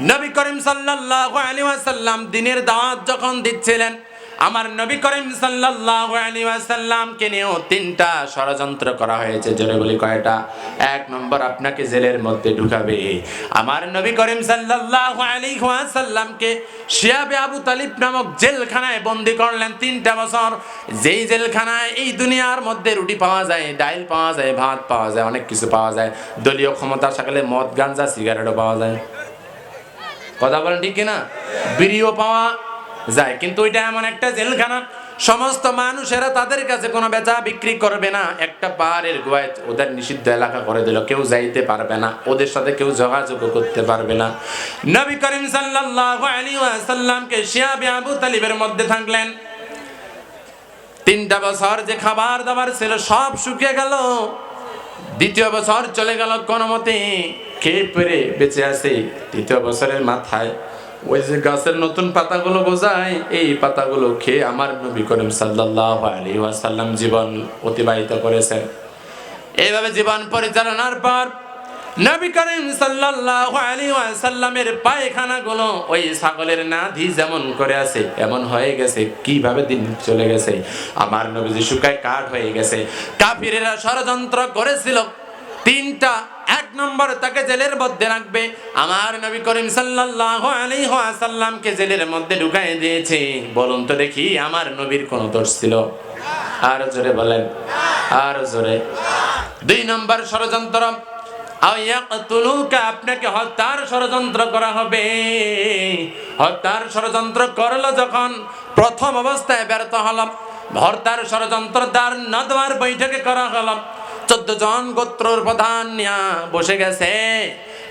নবী করিম সাল্লাল্লাহু আলাইহি ওয়াসাল্লাম দিনের দাওয়াত যখন দিচ্ছিলেন, আমার নবী করিম সাল্লাল্লাহু আলাইহি ওয়াসাল্লামকে নিয়েও তিনটা ষড়যন্ত্র করা হয়েছে। জোরে বলি কয়টা? এক নম্বর, আপনাকে জেলের মধ্যে ঢুকাবে। আমার নবী করিম সাল্লাল্লাহু আলাইহি ওয়াসাল্লামকে শিয়াবে আবু তালিব নামক জেলখানায় বন্দি করলেন তিনটা বছর। যেই জেলখানায় এই দুনিয়ার মধ্যে রুটি পাওয়া যায়, ডাইল পাওয়া যায়, ভাত পাওয়া যায়, অনেক কিছু পাওয়া যায়। দলীয় ক্ষমতা থাকলে মদ গাঞ্জা সিগারেটও পাওয়া যায়। কথা বলেন ঠিক কিনা? বিড়িও পাওয়া যায়। কিন্তু ওইটা এমন একটা জেলখানা। সমস্ত মানুষেরা তাদের কাছে কোনো বেচা বিক্রি করবে না। একটা পাহাড়ের গোয়ায় ওদের নিষিদ্ধ এলাকা করে দিল। কেউ যাইতে পারবে না। ওদের সাথে কেউ যোগাযোগ করতে পারবে না। নবী করিম সাল্লাল্লাহু আলাইহি ওয়াসাল্লামকে শিয়াবে আবু তালিবের মধ্যে থাকলেন। তিনটা বছর যে খাবার দাবার ছিল, সব শুকিয়ে গেল। দ্বিতীয় বছর চলে গেল কোনো মতে খেয়ে পেরে বেঁচে আছে? তৃতীয় বছরের মাথায়। ওই যে গাছের নতুন পাতাগুলো বোঝায়, এই পাতাগুলো খেয়ে আমার নবী করিম সাল্লাল্লাহু আলাইহি ওয়াসাল্লাম জীবন অতিবাহিত করেছেন। এইভাবে জীবন পরিচালনার পর নবী করিম সাল্লাল্লাহু আলাইহি ওয়াসাল্লামের পায়খানাগুলো ওই ছাগলের নাধি যেমন করে আছে, এমন হয়ে গেছে। কীভাবে দিন চলে গেছে? আমার নবীজি শুকায় কাঠ হয়ে গেছে। কাফিরেরা ষড়যন্ত্র করেছিল। তিনটা এক নম্বর তাকে জেলের মধ্যে রাখবে। আমার নবী করিম সাল্লাল্লাহু জেলের মধ্যে ঢুকাই দিয়েছে। বলুন তো দেখি, আমার নবীর কোন দোষ ছিল? আর জোরে বলেন। আর জোরে। দুই নম্বর ষড়যন্ত্র আপনাকে হত্যার ষড়যন্ত্র করা হবে। হত্যার ষড়যন্ত্র করল যখন প্রথম অবস্থায় ব্যর্থ হলাম। হত্যার ষড়যন্ত্র দ্বার না দেওয়ার বৈঠকে করা হলো। চোদ্দ জন গোত্রর প্রধান বসে গেছে।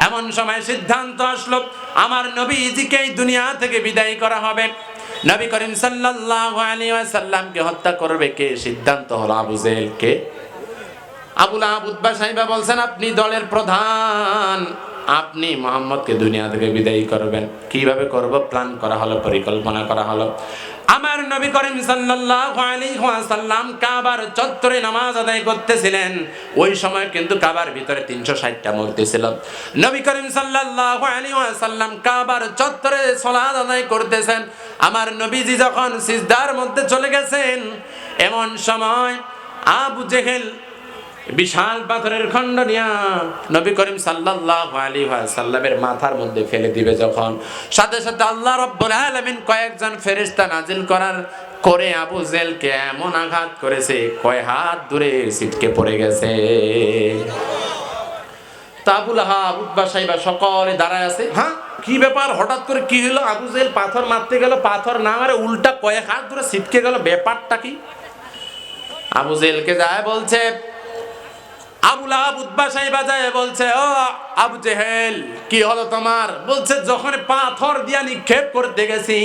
এমন সময় সিদ্ধান্ত আসলো, আমার নবীজিকে এই দুনিয়া থেকে বিদায় করা হবে। নবী করিম সাল্লাল্লাহু আলাইহি ওয়াসাল্লামকে হত্যা করবে কে? সিদ্ধান্ত হলো আবু জেহেল কে আবুল আবুদ্বা সাহেবা বলছেন, আপনি দলের প্রধান। আপনি মোহাম্মদকে দুনিয়া থেকে বিদায়ী করবেন। কীভাবে করব? প্ল্যান করা হলো, পরিকল্পনা করা হলো। আমার নবী করিম সাল্লাল্লাহু আলাইহি ওয়াসাল্লাম কাবার চত্বরে নামাজ আদায় করতেছিলেন। ওই সময় কিন্তু কাবার ভিতরে 360টা মূর্তি ছিল। নবী করিম সাল্লাল্লাহু আলাইহি ওয়াসাল্লাম কাবার চত্বরে সালাত আদায় করতেছেন। আমার নবীজি যখন সিজদার মধ্যে চলে গেছেন, এমন সময় আবু জেহেল বিশাল পাথরের খণ্ড নিয়া নবী করিম সাল্লাল্লাহু আলাইহি ওয়াসাল্লামের মাথার মধ্যে ফেলে দিবে যখন। সাথে সাথে আল্লাহ রাব্বুল আলামিন কয়েকজন ফেরেশতা নাজিল করার করে আবু জেলকে এমন আঘাত করেছে, কয় হাত দূরে ছিটকে পড়ে গেছে। তাবুল হাব উদ্বা সাইবা সকলে দাঁড়ায় আছে। হ্যাঁ কি ব্যাপার? হঠাৎ করে কি হলো? আবু জেল পাথর মারতে গেল, পাথর না মারে উল্টা কয়েক হাত ধরে ছিটকে গেল। ব্যাপারটা কি? আবু জেলকে যায় বলছে আবুল আবুদ বাসায় বাজায় বলছে, ও আবু জেহেল, কি হলো তোমার? বলছে, যখন পাথর দিয়া নিক্ষেপ করতে গেছি,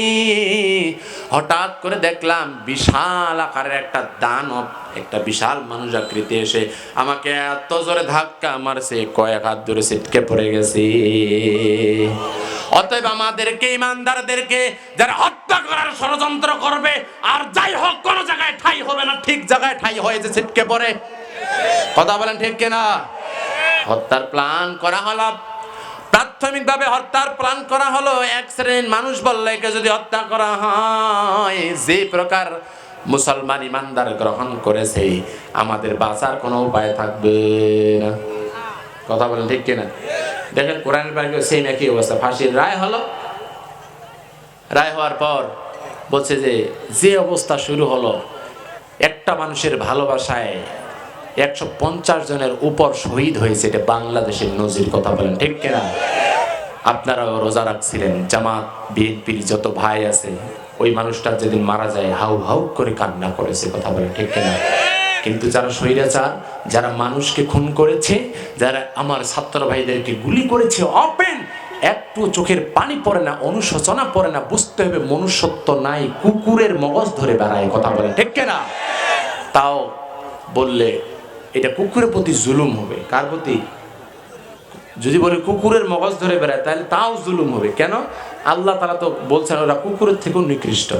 হঠাৎ করে দেখলাম বিশাল আকারের একটা দানব, একটা বিশাল মানুষ আকৃতি এসে আমাকে এত জোরে ধাক্কা মারছে, কয়েক হাত ধরে ছিটকে পড়ে গেছি। অতএব আমাদেরকে, ইমানদারদেরকে, যারা হত্যা করার ষড়যন্ত্র করবে, আর যাই হোক, কোন জায়গায় ঠাই হবে না, ঠিক জায়গায় ঠাই হয়েছে ছিটকে পড়ে কথা বলেন ঠিক কিনা? হত্যার প্ল্যান করা হলো। প্রাথমিকভাবে হত্যার প্ল্যান করা হলো, এক শ্রেণির মানুষ বললে একে যদি হত্যা করা হয়, যে প্রকার মুসলমান ইমানদার গ্রহণ করেছে, আমাদের বাঁচার কোনো উপায় থাকবে না। কথা বলেন ঠিক কিনা? দেখেন কোরআনের বাইরে সেই একই অবস্থা। ফাঁসির রায় হলো। রায় হওয়ার পর বলছে যে যে অবস্থা শুরু হলো, একটা মানুষের ভালোবাসায় একশো পঞ্চাশ জনের উপর শহীদ হয়েছে, এটা বাংলাদেশের নজির কথা বলেন, ঠিক কিনা? আপনারাও রোজা রাখছিলেন, জামাত, বিএনপির যত ভাই আছে, ওই মানুষটা যেদিন মারা যায়, হাউ হাউ করে কান্না করেছে, কথা বলেন, ঠিক কিনা? কিন্তু যারা স্বৈরাচার, যারা মানুষকে খুন করেছে, যারা আমার ছাত্র ভাইদেরকে গুলি করেছে, অপেন, একটু চোখের পানি পড়ে না, অনুশোচনা পড়ে না, বুঝতে হবে মনুষ্যত্ব নাই, কুকুরের মগজ ধরে বেড়ায়, কথা বলে ঠিক কিনা? তাও বললে এটা কুকুরের প্রতি জুলুম হবে। কার প্রতি? যদি বলে কুকুরের মগজ ধরে বেড়ায়, তাহলে তাও জুলুম হবে। কেন? আল্লাহ তারা তো বলছেন, ওরা কুকুরের থেকেও নিকৃষ্ট।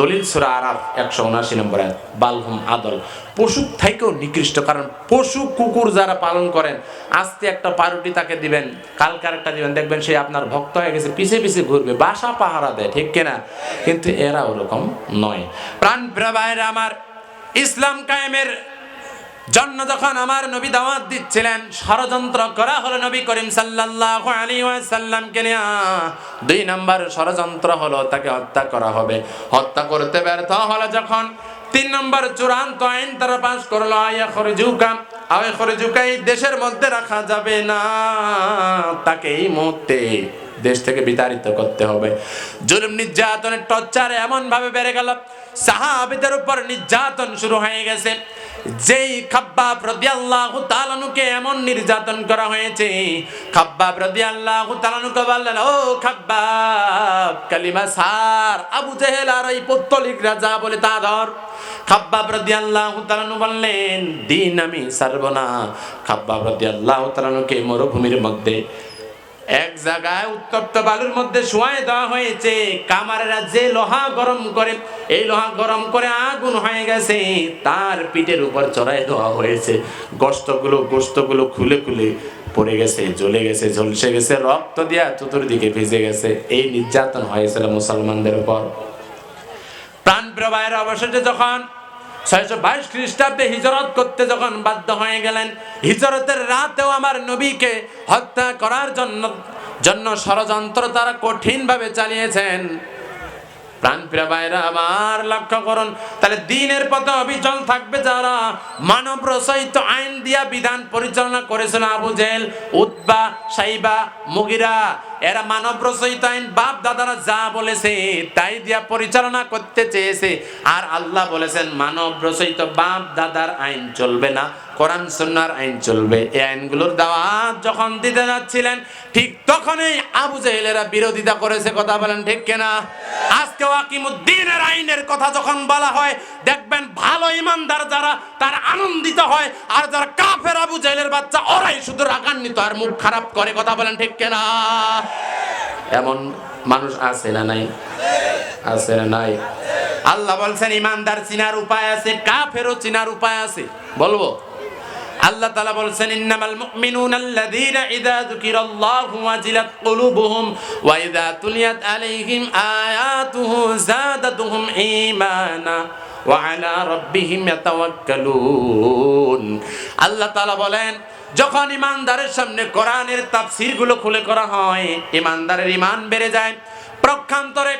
দলিল সুরা আরাফ একশো উনআশি নম্বর বালহুম আদল। পশু থেকেও নিকৃষ্ট, কারণ পশু কুকুর যারা পালন করেন আজকে একটা পাউরুটি তাকে দিবেন, কালকে একটা দিবেন, দেখবেন সে আপনার ভক্ত হয়ে গেছে, পিছে পিছে ঘুরবে, বাসা পাহারা দেয়, ঠিক কিনা? কিন্তু এরা ওরকম নয়। প্রাণ প্রাবাহের আমার ইসলাম কায়েমের জন্য যখন আমার নবী দাওয়াত দিচ্ছিলেন, ষড়যন্ত্র করা হলো নবী করিম সাল্লাল্লাহু আলাইহি ওয়াসাল্লামকে নিয়ে। দুই নাম্বার ষড়যন্ত্র হলো তাকে হত্যা করা হবে। হত্যা করতে ব্যর্থ হলো যখন। তিন নম্বর চূড়ান্ত আইন তারা পাশ করল, আয়া খরজুকা। আয় খরজুকা এই দেশের মধ্যে রাখা যাবে না। তাকে এই মুহূর্তে দেশ থেকে বিতাড়িত করতে হবে। জুলুম নির্যাতনের টর্চার এমন ভাবে বেড়ে গেল। সাহাবিদের উপর নির্যাতন শুরু হয়ে গেছে। যেই খাব্বাব রাদিয়াল্লাহু তাআলানুকে এমন নির্যাতন করা হয়েছে খাব্বা খাব্বাব রাদিয়াল্লাহু তাআলানুকে বললেন, ও খাব্বাব, কালিমা সার, আবু জেহেল আর এই পত্তলিক রাজা বলে তা ধর। খাব্বাব রাদিয়াল্লাহু তাআলানু বললেন, দিন আমি সারব না। খাব্বাব রাদিয়াল্লাহু তাআলানুকে মরুভূমির মধ্যে এক জায়গায় উত্তপ্ত বালুর মধ্যে শোয়াই দেওয়া হয়েছে। কামারেরা যে লোহা গরম করে, এই লোহা গরম করে আগুন হয়ে গেছে, তার পিঠের উপর চড়াই দেওয়া হয়েছে। গোস্তগুলো গোস্তগুলো খুলে খুলে পড়ে গেছে, জ্বলে গেছে, ঝলসে গেছে, রক্ত দিয়া চতুর্দিকে ভিজে গেছে। এই নির্যাতন হয়েছিল মুসলমানদের উপর। প্রাণ প্রবাহের অবশেষে যখন ছয়শো বাইশ খ্রিস্টাব্দে হিজরত করতে যখন বাধ্য হয়ে গেলেন, হিজরতের রাতেও আমার নবীকে হত্যা করার জন্য জন্য ষড়যন্ত্র তারা কঠিনভাবে চালিয়েছেন। প্রাণ প্রিয় আবার লক্ষ্য করুন, তাহলে দিনের পথে অবিচল থাকবে যারা মানব রচয়িত আইন দিয়া বিধান পরিচালনা করেছিল আবু জেল উদ্বা সাইবা, মুগিরা। এরা মানব রচয়িত আইন, বাপ দাদারা যা বলেছে, তাই দিয়া পরিচালনা করতে চেয়েছে। আর আল্লাহ বলেছেন, মানব রচয়িত বাপ দাদার আইন চলবে না। কোরআন সুন্নার আইন চলবে। এই আইনগুলোর দাওয়াত যখন দিতে যাচ্ছিলেন, ঠিক তখনই আবু জাহেলেরা বিরোধিতা করেছে, কথা বলেন ঠিক কিনা? আজকে ওয়াকিমুদ্দিনের আইনের কথা যখন বলা হয়, দেখবেন ভালো ইমানদার যারা, তার আনন্দিত হয়, আর যারা কাফের আবু জাহেলের বাচ্চা, ওরাই শুধু রাগান্বিত আর মুখ খারাপ করে, কথা বলেন ঠিক কিনা? এমন মানুষ আছে না নাই? আছে না নাই? আল্লাহ বলছেন, ইমানদার চিনার উপায় আছে, কাফেরও চিনার উপায় আছে। বলব? আল্লাহ তাআলা বলছেন, ইন্নামাল মুমিনুনা আল্লাযীনা ইযা যুকিরাল্লাহু ওয়াজিলাত কুলুবুহুম ওয়া ইযা তুলিয়াত আলাইহিম আয়াতুহু যাদাতুহুম ঈমানা ওয়া আলা রাব্বিহিম ইয়াতাওয়াক্কালুন। আল্লাহ তাআলা বলেন, যখন ইমানদারের সামনে কোরআনের তাফসীরগুলো খুলে করা হয় ইমানদারের ঈমান বেড়ে যায়। প্রক্ষান্তরে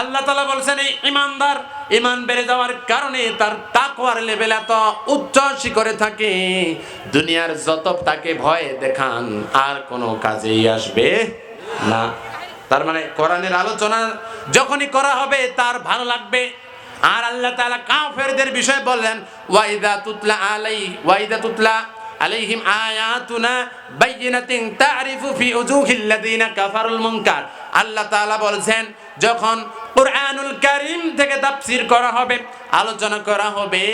আল্লাহ তালা বলছেন, এই ইমানদার ইমান বেড়ে যাওয়ার কারণে তার তাকওয়ার লেভেল এত উচ্চ শিখরে থাকে। দুনিয়ার যত তাকে ভয় দেখান, আর কোনো কাজেই আসবে না। তার মানে কোরআনের আলোচনা যখনই করা হবে, তার ভালো লাগবে। আর আল্লাহ তাআলা কাফেরদের বিষয় বললেন, ওয়াইদা তুতলা আলাই, ওয়াইদা তুতলা আলাইহিম আয়াতুনা বাইয়িনাতিন তারিফু ফি উজুহিল্লাযিনা কাফারুল মুনকার। আল্লাহ তাআলা বলছেন, যখন কুরআনুল কারীম থেকে তাফসির করা হবে, আলোচনা করা হবে।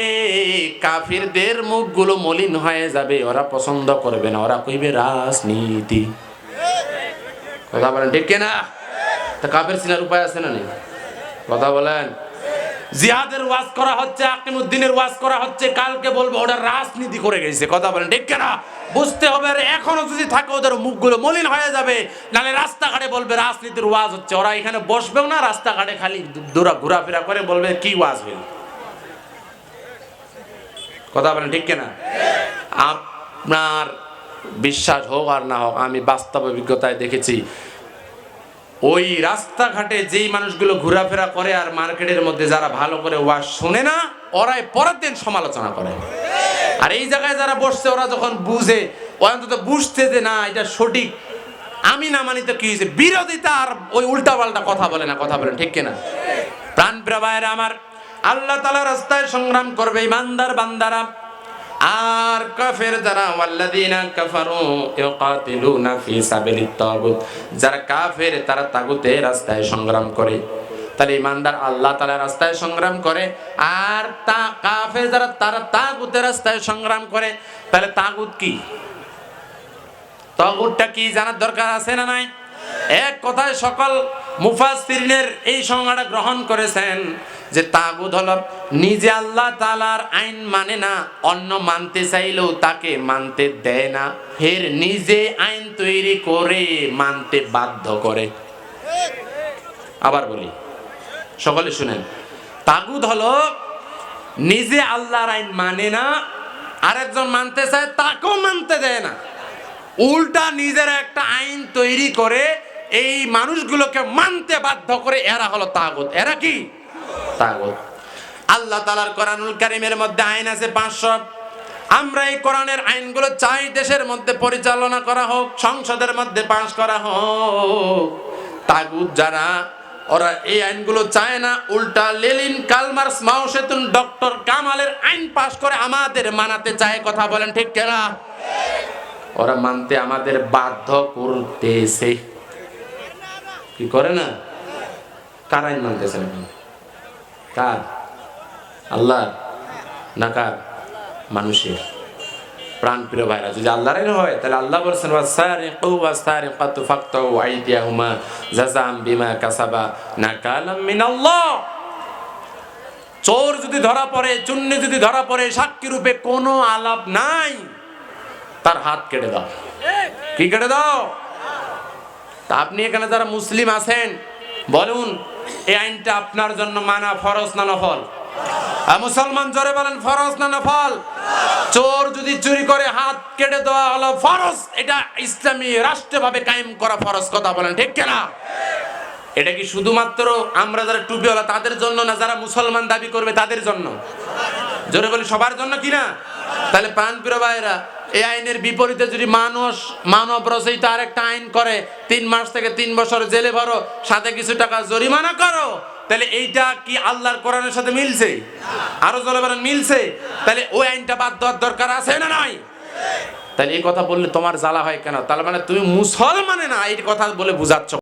কাফিরদের মুখগুলো মলিন হয়ে যাবে, ওরা পছন্দ করবে না, ওরা কইবে রাজনীতি। কথা বলেন ঠিক না তা কাফের সিনার উপায় আছে না নেই? কথা বলেন। জিহাদের ওয়াজ করা হচ্ছে, আকিমুদ্দিনের ওয়াজ করা হচ্ছে, কালকে বলব ওরা রাজনীতি করে গেছে। কথা বলেন, ঠিক না বুঝতে হবে, আর এখনও যদি থাকে ওদের মুখগুলো মলিন হয়ে যাবে নালে রাস্তাঘাটে বলবে রাজনীতির ওয়াজ হচ্ছে। ওরা এখানে বসবেও না, রাস্তাঘাটে খালি দূরা ঘোরাফেরা করে, বলবে কি ওয়াজ হইল। কথা বলেন, ঠিক না আপনার বিশ্বাস হোক আর না হোক, আমি বাস্তব অভিজ্ঞতায় দেখেছি ওই রাস্তাঘাটে যেই মানুষগুলো ঘোরাফেরা করে আর মার্কেটের মধ্যে যারা ভালো করে ওয়াজ শুনে না, ওরাই পরের দিন সমালোচনা করে। আর এই জায়গায় যারা বসছে, ওরা যখন বুঝে অন্তত বুঝতে যে না, এটা সঠিক। আমি না মানি তো কি হয়েছে? বিরোধিতা আর ওই উল্টা পাল্টা কথা বলে না, কথা বলেন ঠিক কিনা? প্রাণ প্রবাহের আমার, আল্লাহ তালা রাস্তায় সংগ্রাম করবে, ইমানদার বান্দারা। আর কাফের যারা, ওয়াল্লাযিনা কাফারু ইউকাতিলুনা ফি সাবিলিত তাগুত, যারা কাফের, তারা তাগুতের রাস্তায় সংগ্রাম করে। তাহলে ইমানদার আল্লাহ তাআলার রাস্তায় সংগ্রাম করে, আর তা কাফের যারা, তারা তাগুতের রাস্তায় সংগ্রাম করে। তাহলে তাগুত কি? তাগুতটা কি জানার দরকার আছে না নাই? এক কথায় সকল মুফাসসিরিনের এই সংজ্ঞাটা গ্রহণ করেছেন। যে তাগুদ হল, নিজে আল্লাহ তালার আইন মানে না, অন্য মানতে চাইলেও তাকে মানতে দেয় না। ফের নিজে আইন তৈরি করে মানতে বাধ্য করে। আবার বলি, সকলে শুনেন, তাগুদ হলো, নিজে আল্লাহর আইন মানে না, আরেকজন মানতে চায়, তাকেও মানতে দেয় না। উল্টা নিজের একটা আইন তৈরি করে এই মানুষগুলোকে মানতে বাধ্য করে, এরা হলো তাগুদ। এরা কি? তাগুদ আল্লাহ তালার কোরআনুল কারিমের মধ্যে আইন আছে পাঁচশো। আমরা এই কোরআনের আইনগুলো চাই দেশের মধ্যে পরিচালনা করা হোক, সংসদের মধ্যে পাশ করা হোক। তাগুদ যারা, ওরা এই আইনগুলো চায় না, উল্টা লেলিন, কালমার্স মাউসেতুন ডক্টর কামালের আইন পাশ করে আমাদের মানাতে চায় কথা বলেন ঠিক কেনা? ওরা মানতে আমাদের বাধ্য করতেছে। কি করে না? কার আইন মানতেছে না। কার? আল্লাহ না কার? মানুষের। প্রাণ প্রিয় ভাইরা, যদি আল্লাহর আইন হয়, তাহলে আল্লাহ বলছেন, ওয়াসারিকু ওয়াসারিকাতু ফাকতাউ আইদিয়াহুমা জাযাম বিমা কাসাবা নাকালাম চোর যদি ধরা পড়ে চুন্নি যদি ধরা পড়ে, সাক্ষী রূপে কোনো আলাপ নাই। তার হাত কেটে দাও। কি কেটে দাও? তা আপনি এখানে যারা মুসলিম আছেন, বলুন এই আইনটা আপনার জন্য মানা ফরজ না নফল? মুসলমান জোরে বলেন, ফরজ না নফল? চোর যদি চুরি করে, হাত কেটে দেওয়া হলো, ফরজ। এটা ইসলামী রাষ্ট্রভাবে কায়েম করা ফরজ কথা বলেন, ঠিক কিনা? এটা কি শুধুমাত্র আমরা যারা টুপি টুপিওয়ালা, তাদের জন্য না যারা মুসলমান দাবি করবে, তাদের জন্য? জোরে বলি, সবার জন্য কি না? তাহলে প্রাণ প্রিয় ভাইরা এই আইনের বিপরীতে যদি মানুষ মানব রচয়িত আরেকটা আইন করে, তিন মাস থেকে তিন বছর জেলে ভরো, সাথে কিছু টাকা জরিমানা করো, তাহলে এইটা কি আল্লাহর কোরআনের সাথে মিলছে? আরও জলে বলেন, মিলছে? তাহলে ওই আইনটা বাদ দেওয়ার দরকার আছে না নাই? তাহলে এই কথা বললে তোমার জ্বালা হয় কেন? তাহলে মানে তুমি মুসলমানে না, এই কথা বলে বুঝাচ্ছ।